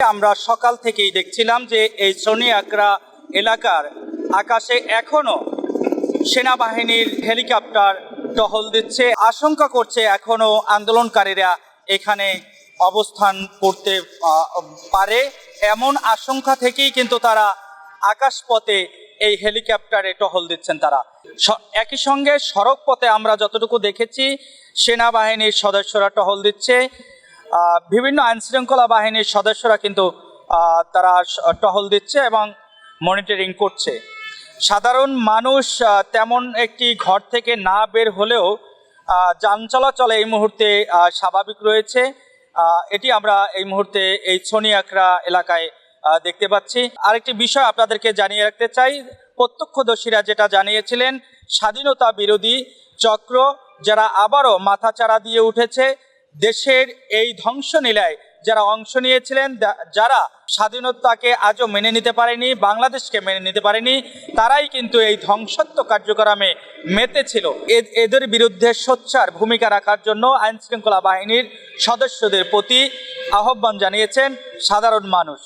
আমরা সকাল থেকেই দেখছিলাম যে এই সনি আকরা এলাকার আকাশে এখনও সেনাবাহিনীর হেলিকপ্টার টহল দিচ্ছে। আশঙ্কা করছে এখনও আন্দোলনকারীরা এখানে অবস্থান করতে পারে। এমন আশঙ্কা থেকেই কিন্তু তারা আকাশপথে এই হেলিকপ্টারে টহল দিচ্ছেন তারা। একই সঙ্গে সড়ক পথে আমরা যতটুকু দেখেছি, সেনাবাহিনীর সদস্যরা টহল দিচ্ছে। বিভিন্ন আইনশৃঙ্খলা বাহিনীর সদস্যরা কিন্তু তারা টহল দিচ্ছে এবং মনিটরিং করছে। সাধারণ মানুষ তেমন একটি ঘর থেকে না বের হলেও যান চলাচল এই মুহূর্তে স্বাভাবিক রয়েছে। এটি আমরা এই মুহূর্তে এই ছনিয়াকড়া এলাকায় দেখতে পাচ্ছি। আরেকটি বিষয় আপনাদেরকে জানিয়ে রাখতে চাই। প্রত্যক্ষদর্শীরা যেটা জানিয়েছিলেন, স্বাধীনতা বিরোধী চক্র যারা আবারও মাথাচাড়া দিয়ে উঠেছে দেশের এই ধ্বংস নীলায় যারা অংশ নিয়েছিলেন যারা স্বাধীনতাকে আজও মেনে নিতে পারেনি, বাংলাদেশকে মেনে নিতে পারেনি, তারাই কিন্তু এই ধ্বংসাত্মক কার্যক্রমে মেতেছিল। এদের বিরুদ্ধে সোচ্চার ভূমিকা রাখার জন্য আইনশৃঙ্খলা বাহিনীর সদস্যদের প্রতি আহ্বান জানিয়েছেন সাধারণ মানুষ।